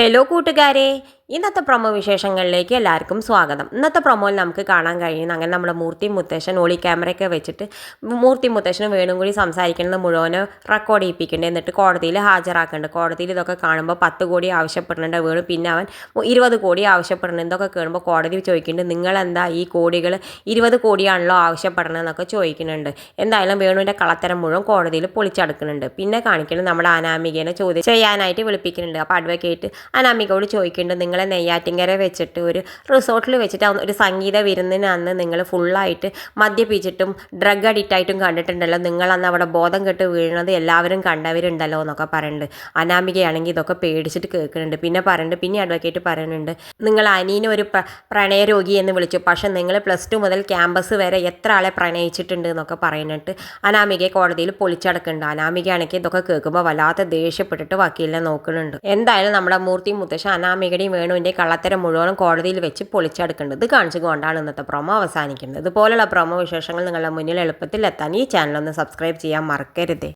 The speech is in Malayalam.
ഹലോ കൂട്ടുകാരെ. ഇന്നത്തെ പ്രൊമോ വിശേഷങ്ങളിലേക്ക് എല്ലാവർക്കും സ്വാഗതം. ഇന്നത്തെ പ്രൊമോയിൽ നമുക്ക് കാണാൻ കഴിയുന്ന അങ്ങനെ നമ്മുടെ മൂർത്തി മുത്തേശൻ ഒളി ക്യാമറയൊക്കെ വെച്ചിട്ട് മൂർത്തി മുത്തശ്ശനും വേണും കൂടി സംസാരിക്കുന്നത് മുഴുവനും റെക്കോർഡ് ചെയ്യിപ്പിക്കുന്നുണ്ട് എന്നിട്ട് കോടതിയിൽ ഹാജരാക്കുന്നുണ്ട് കോടതിയിൽ ഇതൊക്കെ കാണുമ്പോൾ പത്ത് കോടി ആവശ്യപ്പെടുന്നുണ്ട് വേണു പിന്നെ അവൻ ഇരുപത് കോടി ആവശ്യപ്പെടുന്നുണ്ട് ഇതൊക്കെ കേൾക്കുമ്പോൾ കോടതി ചോദിക്കുന്നുണ്ട് നിങ്ങളെന്താ ഈ കോടികൾ ഇരുപത് കോടിയാണല്ലോ ആവശ്യപ്പെടണമെന്നൊക്കെ ചോദിക്കുന്നുണ്ട്. എന്തായാലും വേണുവിന്റെ കളത്തരം മുഴുവൻ കോടതിയിൽ പൊളിച്ചടക്കുന്നുണ്ട്. പിന്നെ കാണിക്കുന്നത് നമ്മുടെ അനാമികേനെ ചോദ്യം ചെയ്യാനായിട്ട് വിളിപ്പിക്കുന്നുണ്ട്. അപ്പോൾ അഡ്വക്കേറ്റ് അനാമികയോട് ചോദിക്കുന്നുണ്ട് നിങ്ങളെ നെയ്യാറ്റിങ്കര വെച്ചിട്ട് ഒരു റിസോർട്ടിൽ വെച്ചിട്ട് ഒരു സംഗീത വിരുന്നിന് അന്ന് നിങ്ങൾ ഫുള്ളായിട്ട് മദ്യപിച്ചിട്ടും ഡ്രഗ് അഡിക്റ്റ് ആയിട്ടും കണ്ടിട്ടുണ്ടല്ലോ. നിങ്ങൾ അന്ന് അവിടെ ബോധം കെട്ട് വീഴുന്നത് എല്ലാവരും കണ്ടവരുണ്ടല്ലോ എന്നൊക്കെ പറയുന്നുണ്ട് അനാമികയാണെങ്കിൽ ഇതൊക്കെ പേടിച്ചിട്ട് കേൾക്കുന്നുണ്ട്. പിന്നെ പറയുന്നുണ്ട് പിന്നെ അഡ്വക്കേറ്റ് പറയുന്നുണ്ട് നിങ്ങൾ അനീനെ ഒരു പ്ര പ്രണയരോഗി എന്ന് വിളിച്ചു. പക്ഷെ നിങ്ങൾ പ്ലസ് ടു മുതൽ ക്യാമ്പസ് വരെ എത്ര ആളെ പ്രണയിച്ചിട്ടുണ്ട് എന്നൊക്കെ പറയുന്നിട്ട് അനാമികയെ കോടതിയിൽ പൊളിച്ചടക്കുന്നുണ്ട്. അനാമികയാണെങ്കിൽ ഇതൊക്കെ കേൾക്കുമ്പോൾ വല്ലാത്ത ദേഷ്യപ്പെട്ടിട്ട് വക്കീലിനെ നോക്കുന്നുണ്ട്. എന്തായാലും നമ്മുടെ മൂർത്തി മുത്തശ്ശ അനാമികയുടെയും വേണുവിന്റെ കള്ളത്തരം മുഴുവനും കോടതിയിൽ വെച്ച് പൊളിച്ചെടുക്കേണ്ടത് കാണിച്ചുകൊണ്ടാണ് ഇന്നത്തെ പ്രൊമോ അവസാനിക്കുന്നത്. ഇതുപോലുള്ള പ്രൊമോ വിശേഷങ്ങൾ നിങ്ങളുടെ മുന്നിൽ എളുപ്പത്തിൽ എത്താൻ ഈ ചാനൽ ഒന്ന് സബ്സ്ക്രൈബ് ചെയ്യാൻ മറക്കരുത്.